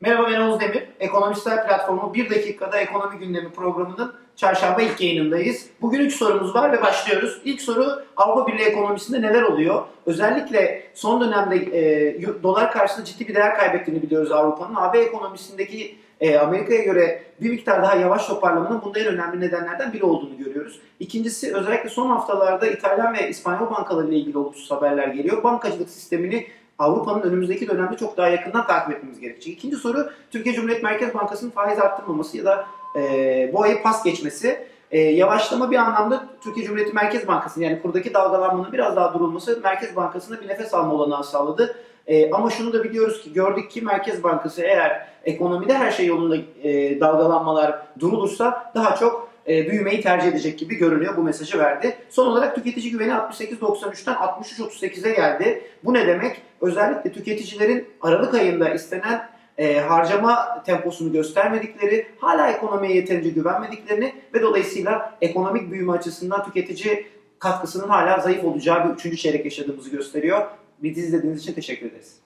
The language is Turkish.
Merhaba ben Oğuz Demir. Ekonomistler Platformu 1 dakikada ekonomi gündemi programının çarşamba ilk yayınındayız. Bugün 3 sorumuz var ve başlıyoruz. İlk soru Avrupa Birliği ekonomisinde neler oluyor? Özellikle son dönemde e, dolar karşısında ciddi bir değer kaybettiğini biliyoruz Avrupa'nın. AB ekonomisindeki e, Amerika'ya göre bir miktar daha yavaş toparlamanın bunda en önemli nedenlerden biri olduğunu görüyoruz. İkincisi özellikle son haftalarda İtalyan ve İspanyol bankaları ile ilgili olumsuz haberler geliyor. Bankacılık sistemini Avrupa'nın önümüzdeki dönemde çok daha yakından takip etmemiz gerekecek. İkinci soru Türkiye Cumhuriyet Merkez Bankası'nın faiz arttırmaması ya da e, bu ayı pas geçmesi. E, yavaşlama bir anlamda Türkiye Cumhuriyeti Merkez Bankası'nın yani kurdaki dalgalanmanın biraz daha durulması Merkez Bankası'na bir nefes alma olanağı sağladı. E, ama şunu da biliyoruz ki gördük ki Merkez Bankası eğer ekonomide her şey yolunda e, dalgalanmalar durulursa daha çok e, büyümeyi tercih edecek gibi görünüyor. Bu mesajı verdi. Son olarak tüketici güveni 68.93'ten 63.38'e geldi. Bu ne demek? Özellikle tüketicilerin Aralık ayında istenen e, harcama temposunu göstermedikleri, hala ekonomiye yeterince güvenmediklerini ve dolayısıyla ekonomik büyüme açısından tüketici katkısının hala zayıf olacağı bir üçüncü çeyrek yaşadığımızı gösteriyor. Bizi izlediğiniz için teşekkür ederiz.